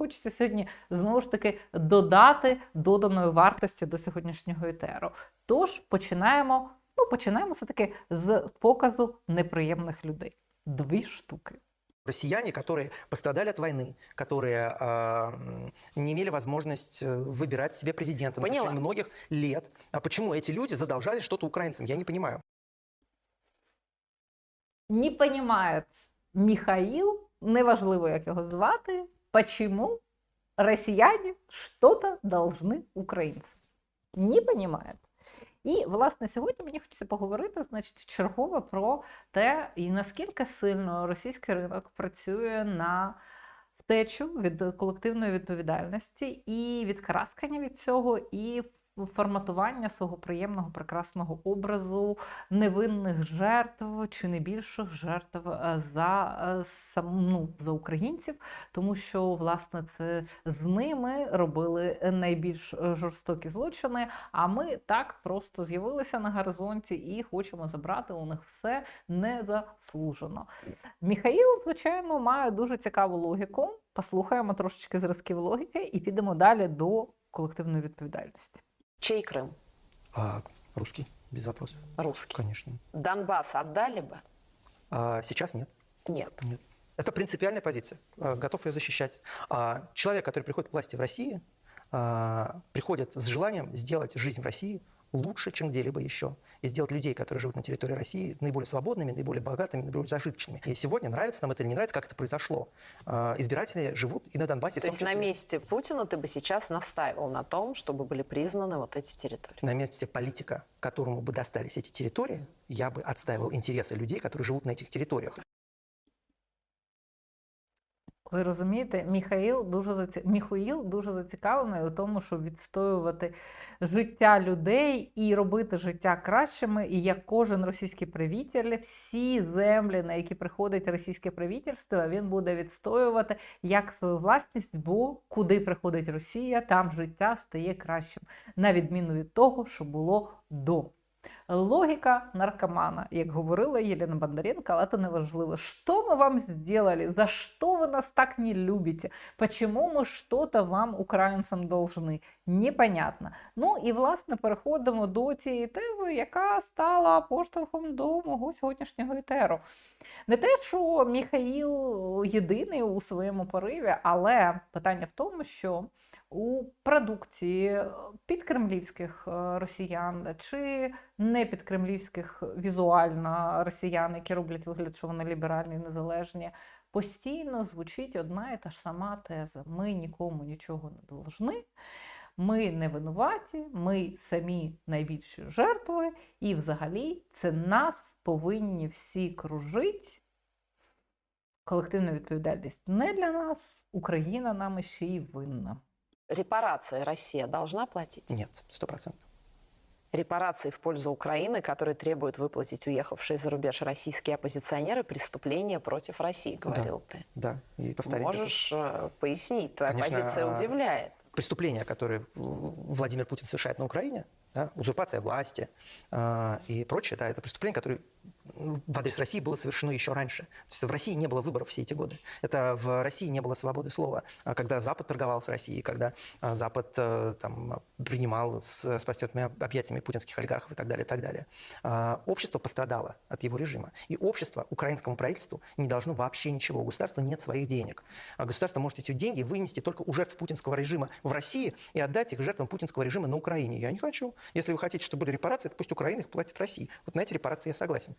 хочеться сьогодні знову ж таки додати доданої вартості до сьогоднішнього етеру. Тож починаємо. Ну, починаємо все-таки з показу неприємних людей. Дві штуки. Россияне, которые пострадали от войны, которые э, м, не имели возможность э, выбирать себе президента на Поняла. протяжении многих лет. А почему эти люди задолжали что-то украинцам? Я не понимаю. Не понимает Михаил, неважливо, як його звати, почему россияне что-то должны українцям. Не понимает. І, власне, сьогодні мені хочеться поговорити, значить, чергово про те, і наскільки сильно російський ринок працює на втечу від колективної відповідальності і відкараскання від цього, і форматування свого приємного прекрасного образу невинних жертв чи не більших жертв е, за е, ну, за українців, тому що власне це з ними робили найбільш жорстокі злочини. А ми так просто з'явилися на горизонті і хочемо забрати у них все незаслужено. Міхаїл, звичайно, має дуже цікаву логіку. Послухаємо трошечки зразків логіки і підемо далі до колективної відповідальності. Чей Крым? А, русский, без вопросов. Русский. Конечно. Донбасс отдали бы? А, сейчас нет. Нет. Нет. Это принципиальная позиция. А, Готов ее защищать. А, Человек, который приходит к власти в России, а, приходит с желанием сделать жизнь в России лучше, чем где-либо еще. И сделать людей, которые живут на территории России, наиболее свободными, наиболее богатыми, наиболее зажиточными. И сегодня, нравится нам это или не нравится, как это произошло, а, избиратели живут и на Донбассе в То том есть на числе. месте Путина ты бы сейчас настаивал на том, чтобы были признаны вот эти территории? На месте политика, которому бы достались эти территории, я бы отстаивал интересы людей, которые живут на этих территориях. Ви розумієте, Міхаїл дуже заці... Міхаїл дуже зацікавлений у тому, щоб відстоювати життя людей і робити життя кращими. І як кожен російський правитель, всі землі, на які приходить російське правительство, він буде відстоювати як свою власність, бо куди приходить Росія, там життя стає кращим, на відміну від того, що було до. Логіка наркомана, як говорила Єлена Бондаренко, але це не важливо. Що ми вам сделали? За що ви нас так не любите? Почему ми что-то вам, українцям, должны? Непонятно. Ну і власне переходимо до цієї тези, яка стала поштовхом до мого сьогоднішнього етеру. Не те, що Міхаїл єдиний у своєму пориві, але питання в тому, що у продукції підкремлівських е, росіян чи не підкремлівських візуально росіян, які роблять вигляд, що вони ліберальні, незалежні, постійно звучить одна і та ж сама теза: ми нікому нічого не должны. Ми не винуваті, ми самі найбільші жертви, і взагалі це нас повинні всі кружити. Колективна відповідальність не для нас, Україна нам ще й винна Репарации Россия должна платить? Нет, сто процентов. Репарации в пользу Украины, которые требуют выплатить уехавшие за рубеж российские оппозиционеры преступления против России, Да. говорил ты. Да, и повторить это. Можешь э, пояснить? Твоя Конечно, позиция а, удивляет. преступления, которые в- Владимир Путин совершает на Украине, да, узурпация власти э, и прочее, да, это преступления, которые в адрес России было совершено еще раньше. То есть в России не было выборов все эти годы. Это в России не было свободы слова. А Когда Запад торговал с Россией, когда а, Запад э, там, принимал с, с простетными об- объятиями путинских олигархов и так далее, и так далее. А, Общество пострадало от его режима. И общество украинскому правительству не должно вообще ничего. У государства нет своих денег. А государство может эти деньги вынести только у жертв путинского режима в России и отдать их жертвам путинского режима на Украине. Я не хочу. Если вы хотите, чтобы были репарации, то пусть Украина их платит России. Вот на эти репарации я согласен.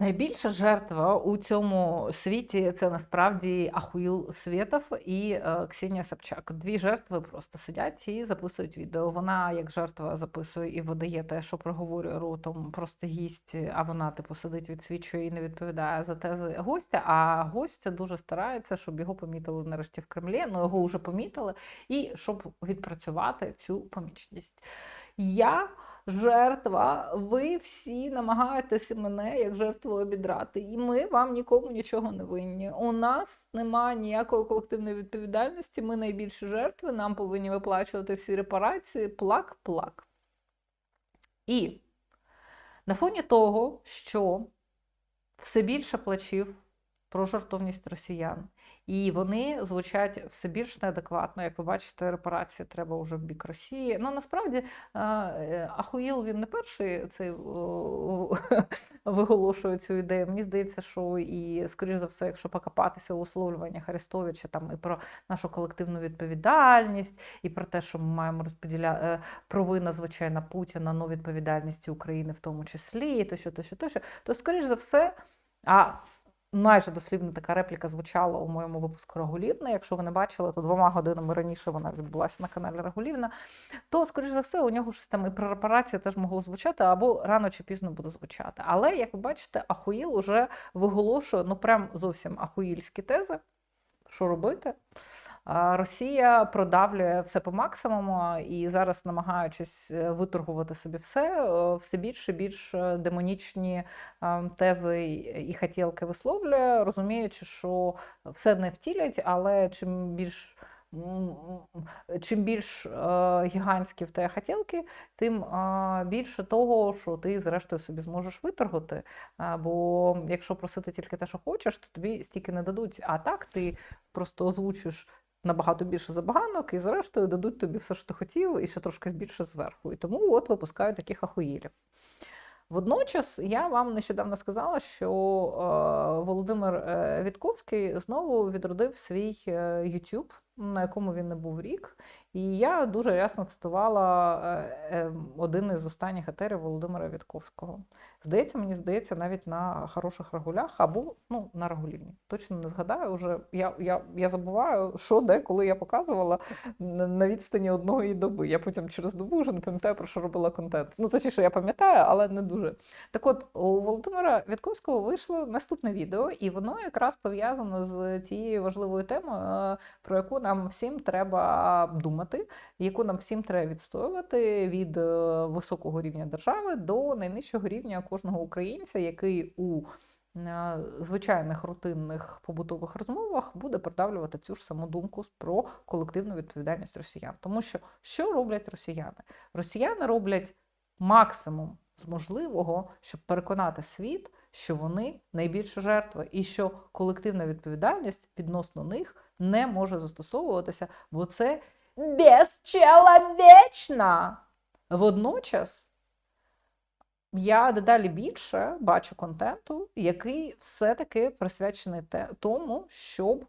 Найбільша жертва у цьому світі це насправді Ахуїл Свєтов і е, Ксенія Собчак. Дві жертви просто сидять і записують відео. Вона як жертва записує і видає те, що проговорює ротом, просто гість, а вона типу сидить, відсвічує і не відповідає за тези гостя. А гость дуже старається, щоб його помітили нарешті в Кремлі. Ну його вже помітили, і щоб відпрацювати цю помічність. Я жертва, ви всі намагаєтеся мене як жертву обідрати, і ми вам нікому нічого не винні. У нас немає ніякої колективної відповідальності. Ми найбільші жертви, нам повинні виплачувати всі репарації, плак-плак. І на фоні того, що все більше плачів про жертовність росіян. І вони звучать все більш неадекватно. Як ви бачите, репарації треба вже в бік Росії. Ну насправді е, е, Ахуїл він не перший цей виголошує цю ідею. Мені здається, що і скоріш за все, якщо покопатися у висловлюваннях Арестовича там і про нашу колективну відповідальність, і про те, що ми маємо розподіляти провина, звичайно, Путіна, но відповідальності України в тому числі, тощо, тощо, тощо, то скоріш за все. А майже дослівно така репліка звучала у моєму випуску Рагулівна. Якщо ви не бачили, то двома годинами раніше вона відбулася на каналі Рагулівна, То, скоріш за все, у нього щось там і про репарації теж могло звучати, або рано чи пізно буде звучати. Але, як ви бачите, Ахуїл уже виголошує ну прям зовсім ахуїльські тези. Що робити? Росія продавлює все по максимуму і зараз, намагаючись е, виторгувати собі все, е, все більше більш демонічні е, тези і хотілки висловлює, розуміючи, що все не втілять, але чим більш чим більш е, гігантські в тебе хотілки, тим е, більше того, що ти зрештою собі зможеш виторгувати. Е, Бо якщо просити тільки те, що хочеш, то тобі стільки не дадуть. А так ти просто озвучиш набагато більше забаганок, і зрештою дадуть тобі все, що ти хотів, і ще трошки більше зверху. І тому от випускають таких ахуїлів. Водночас я вам нещодавно сказала, що е, Володимир е, Вітковський знову відродив свій е, YouTube, на якому він не був рік. І я дуже ясно цитувала е, е, один із останніх етерів Володимира Вітковського. Здається, мені здається, навіть на хороших регулях або ну, на регулівні. Точно не згадаю вже. Я, я, я забуваю, що де, коли я показувала на на відстані одної доби. Я потім через добу вже не пам'ятаю, про що робила контент. Ну, точніше, я пам'ятаю, але не дуже. Так от, у Володимира Вітковського вийшло наступне відео, і воно якраз пов'язано з тією важливою темою, е, про яку нам всім треба думати, яку нам всім треба відстоювати від е, високого рівня держави до найнижчого рівня кожного українця, який у е, звичайних рутинних побутових розмовах буде продавлювати цю ж саму думку про колективну відповідальність росіян. Тому що що роблять росіяни? Росіяни роблять максимум з можливого, щоб переконати світ, що вони найбільша жертва, і що колективна відповідальність відносно них не може застосовуватися, бо це безчеловечно. Водночас я дедалі більше бачу контенту, який все-таки присвячений тому, щоб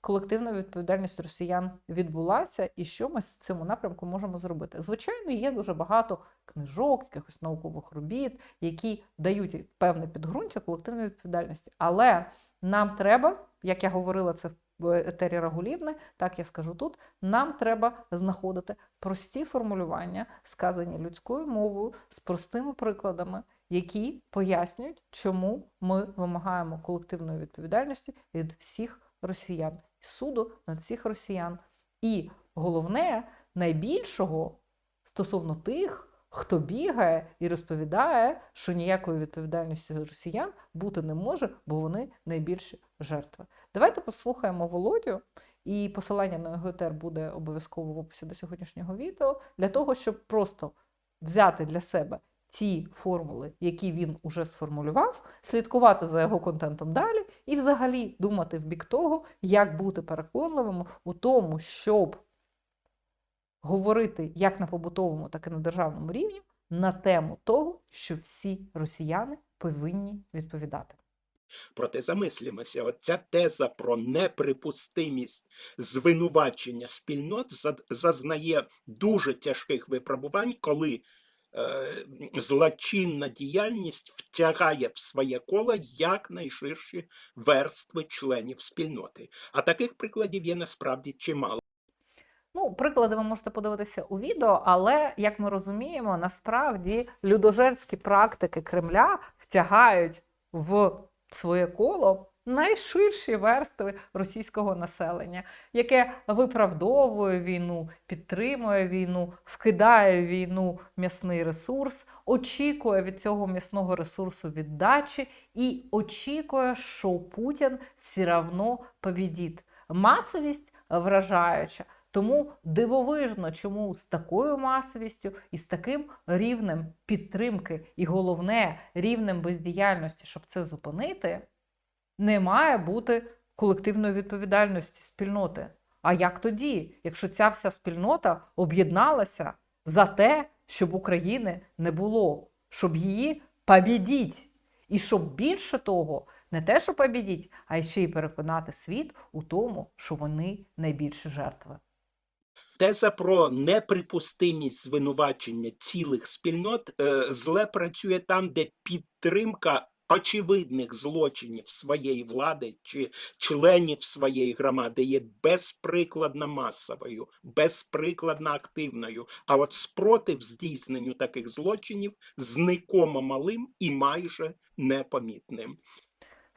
колективна відповідальність росіян відбулася, і що ми з цьому напрямку можемо зробити. Звичайно, є дуже багато книжок, якихось наукових робіт, які дають певне підґрунтя колективної відповідальності. Але нам треба, як я говорила це в етері Рагулівни, так я скажу тут. Нам треба знаходити прості формулювання, сказані людською мовою з простими прикладами, які пояснюють, чому ми вимагаємо колективної відповідальності від всіх росіян, суду над всіх росіян. І головне, найбільшого стосовно тих, хто бігає і розповідає, що ніякої відповідальності росіян бути не може, бо вони найбільші жертви. Давайте послухаємо Володю, і посилання на етер буде обов'язково в описі до сьогоднішнього відео, для того, щоб просто взяти для себе ті формули, які він уже сформулював, слідкувати за його контентом далі, і взагалі думати в бік того, як бути переконливим у тому, щоб говорити як на побутовому, так і на державному рівні на тему того, що всі росіяни повинні відповідати. Проте замислімося, оця теза про неприпустимість звинувачення спільнот зазнає дуже тяжких випробувань, коли злочинна діяльність втягає в своє коло якнайширші верстви членів спільноти. А таких прикладів є насправді чимало. Ну, приклади ви можете подивитися у відео, але як ми розуміємо, насправді людожерські практики Кремля втягають в своє коло найширші верстви російського населення, яке виправдовує війну, підтримує війну, вкидає в війну м'ясний ресурс, очікує від цього м'ясного ресурсу віддачі і очікує, що Путін все одно побідіть. Масовість вражаюча. Тому дивовижно, чому з такою масовістю і з таким рівнем підтримки, і головне рівнем бездіяльності, щоб це зупинити, не має бути колективної відповідальності спільноти. А як тоді, якщо ця вся спільнота об'єдналася за те, щоб України не було, щоб її побідіть? І щоб більше того, не те, що побідіть, а ще й переконати світ у тому, що вони найбільші жертви. Теза про неприпустимість звинувачення цілих спільнот е, зле працює там, де підтримка очевидних злочинів своєї влади чи членів своєї громади є безприкладно масовою, безприкладно активною. А от спротив здійсненню таких злочинів зникомо малим і майже непомітним.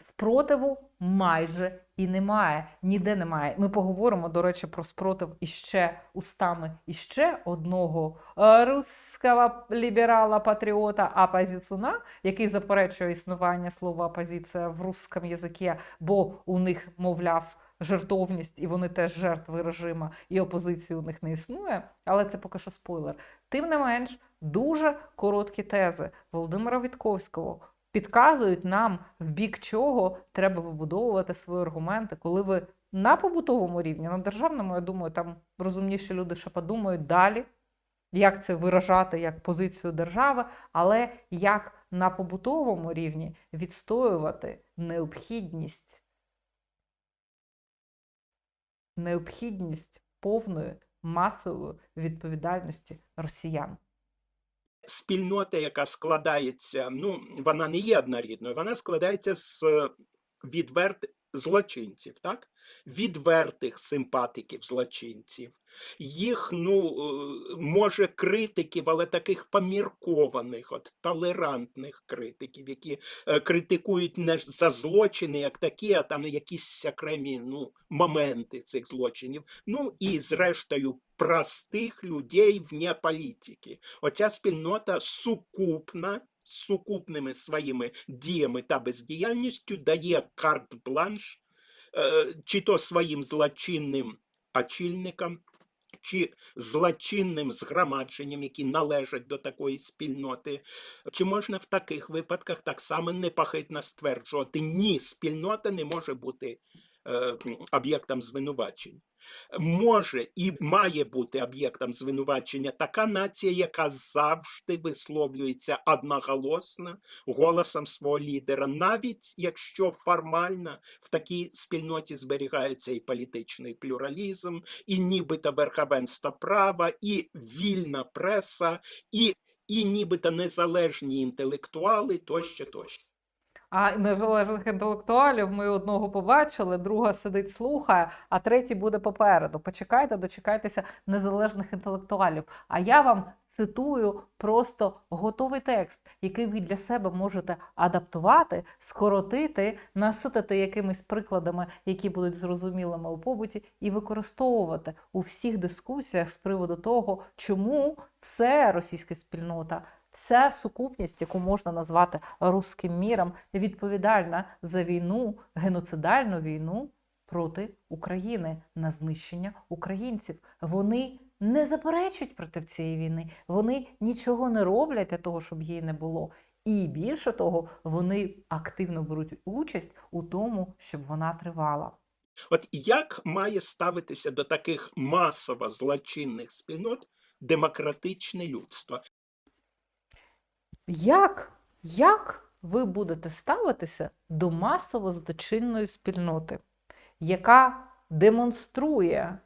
Спротиву майже і немає, ніде немає. Ми поговоримо, до речі, про спротив іще устами іще одного е, русского ліберала патріота опозиціона, який заперечує існування слова опозиція в русском язикі, бо у них, мовляв, жертовність, і вони теж жертви режиму, і опозиції у них не існує. Але це поки що спойлер. Тим не менш, дуже короткі тези Володимира Вітковського підказують нам, в бік чого треба вибудовувати свої аргументи, коли ви на побутовому рівні, на державному, я думаю, там розумніші люди ще подумають далі, як це виражати як позицію держави, але як на побутовому рівні відстоювати необхідність, необхідність повної масової відповідальності росіян. Спільнота, яка складається, ну вона не є однорідною, вона складається з е, відвертих злочинців, так? Відвертих симпатиків злочинців. Їх, ну, е, може, критиків, але таких поміркованих, от, толерантних критиків, які е, критикують не за злочини, як такі, а там якісь окремі ну, моменти цих злочинів. Ну і зрештою простих людей вне політики. Оця спільнота сукупна. Сукупними своїми діями та бездіяльністю дає карт-бланш чи то своїм злочинним очільникам, чи злочинним згромадженням, які належать до такої спільноти, чи можна в таких випадках так само непохитно стверджувати, ні, спільнота не може бути е, об'єктом звинувачень. Може і має бути об'єктом звинувачення така нація, яка завжди висловлюється одноголосно голосом свого лідера, навіть якщо формально в такій спільноті зберігається і політичний плюралізм, і нібито верховенство права, і вільна преса, і, і нібито незалежні інтелектуали тощо тощо. А незалежних інтелектуалів ми одного побачили, друга сидить, слухає, а третій буде попереду. Почекайте, дочекайтеся незалежних інтелектуалів. А я вам цитую просто готовий текст, який ви для себе можете адаптувати, скоротити, наситити якимись прикладами, які будуть зрозумілими у побуті, і використовувати у всіх дискусіях з приводу того, чому це російська спільнота. Вся сукупність, яку можна назвати руським міром, відповідальна за війну, геноцидальну війну проти України на знищення українців. Вони не заперечують проти цієї війни, вони нічого не роблять для того, щоб її не було. І більше того, вони активно беруть участь у тому, щоб вона тривала. От як має ставитися до таких масово злочинних спільнот демократичне людство? Як, як ви будете ставитися до масово злочинної спільноти, яка демонструє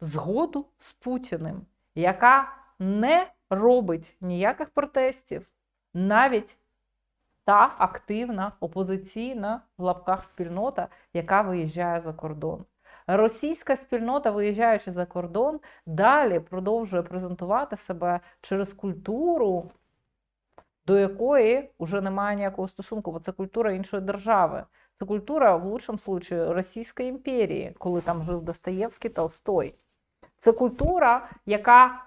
згоду з Путіним, яка не робить ніяких протестів, навіть та активна опозиційна в лапках спільнота, яка виїжджає за кордон. Російська спільнота, виїжджаючи за кордон, далі продовжує презентувати себе через культуру, до якої вже немає ніякого стосунку, бо це культура іншої держави. Це культура, в лучшому случаю, Російської імперії, коли там жив Достоєвський Толстой. Це культура, яка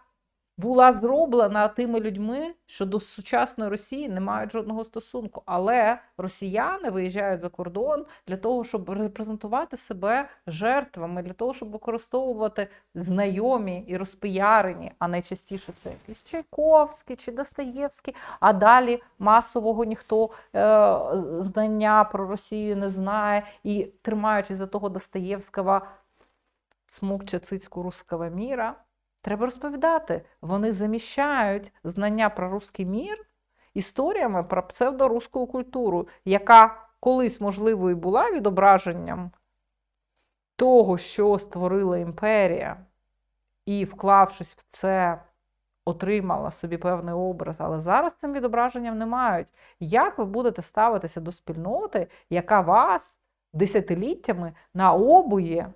була зроблена тими людьми, що до сучасної Росії не мають жодного стосунку. Але росіяни виїжджають за кордон для того, щоб репрезентувати себе жертвами, для того, щоб використовувати знайомі і розпіярені, а найчастіше це якийсь Чайковський чи Достоєвський, а далі масового ніхто е, знання про Росію не знає. І тримаючись за того Достоєвського, смокче цицьку русского міра. Треба розповідати. Вони заміщають знання про русський мір історіями про псевдоруську культуру, яка колись, можливо, і була відображенням того, що створила імперія, і, вклавшись в це, отримала собі певний образ, але зараз цим відображенням не мають. Як ви будете ставитися до спільноти, яка вас десятиліттями наобує,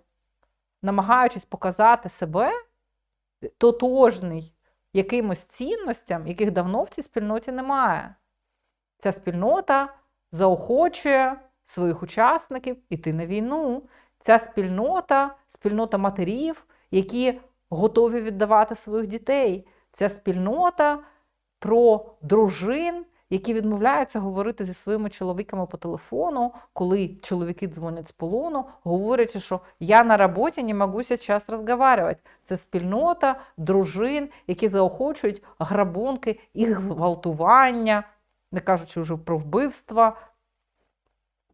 намагаючись показати себе тотожний якимось цінностям, яких давно в цій спільноті немає. Ця спільнота заохочує своїх учасників іти на війну. Ця спільнота, спільнота матерів, які готові віддавати своїх дітей. Ця спільнота про дружин, які відмовляються говорити зі своїми чоловіками по телефону, коли чоловіки дзвонять з полону, говорячи, що я на роботі не можу зараз розмовляти. Це спільнота дружин, які заохочують грабунки і гвалтування, не кажучи вже про вбивства.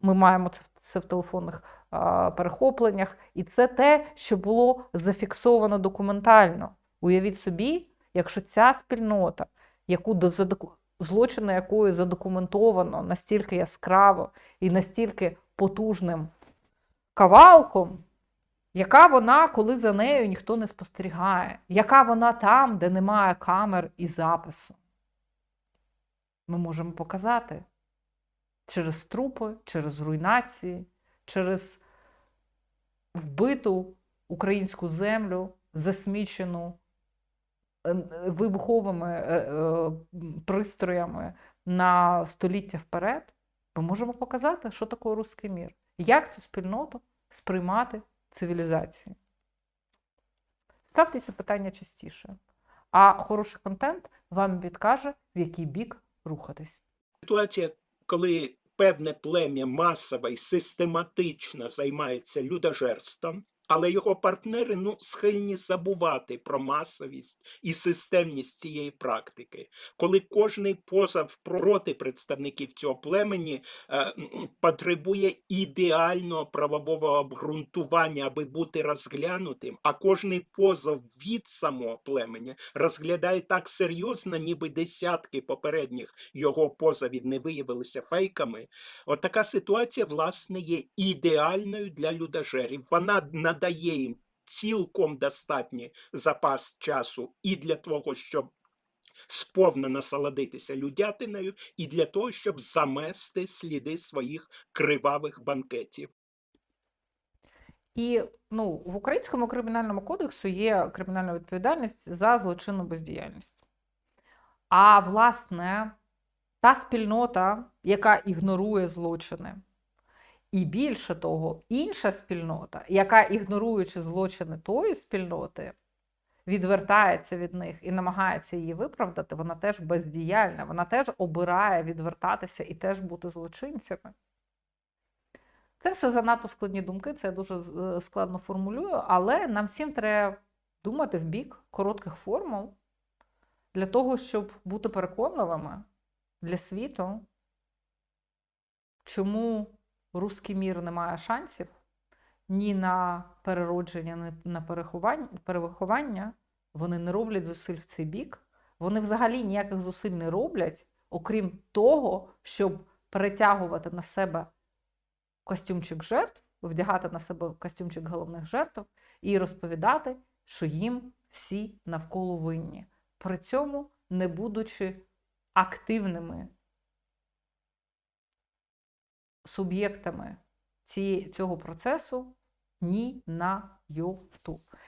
Ми маємо це все в телефонних а, перехопленнях, і це те, що було зафіксовано документально. Уявіть собі, якщо ця спільнота, яку до задоку- злочини якої задокументовано настільки яскраво і настільки потужним кавалком, яка вона, коли за нею ніхто не спостерігає, яка вона там, де немає камер і запису. Ми можемо показати через трупи, через руйнації, через вбиту українську землю, засмічену вибуховими е, е, пристроями на століття вперед, ми можемо показати, що таке русський мір, як цю спільноту сприймати цивілізації. Ставте ці питання частіше. А хороший контент вам підкаже, в який бік рухатись. Ситуація, коли певне плем'я масово і систематично займається людожерством, але його партнери ну, схильні забувати про масовість і системність цієї практики. Коли кожний позов проти представників цього племені е, потребує ідеального правового обґрунтування, аби бути розглянутим, а кожний позов від самого племені розглядає так серйозно, ніби десятки попередніх його позовів не виявилися фейками. От ситуація, власне, є ідеальною для людожерів. Вона надає їм цілком достатній запас часу і для того, щоб сповна насолодитися людятиною, і для того, щоб замести сліди своїх кривавих банкетів. І ну, в українському кримінальному кодексу є кримінальна відповідальність за злочинну бездіяльність. А власне, та спільнота, яка ігнорує злочини, і більше того, інша спільнота, яка, ігноруючи злочини тої спільноти, відвертається від них і намагається її виправдати, вона теж бездіяльна, вона теж обирає відвертатися і теж бути злочинцями. Це все занадто складні думки, це я дуже е, складно формулюю, але нам всім треба думати в бік коротких формул для того, щоб бути переконливими для світу, чому руський мір не має шансів ні на переродження, ні на перевиховання. Вони не роблять зусиль в цей бік. Вони взагалі ніяких зусиль не роблять, окрім того, щоб перетягувати на себе костюмчик жертв, вдягати на себе костюмчик головних жертв і розповідати, що їм всі навколо винні, при цьому не будучи активними суб'єктами цього процесу ні на йоту.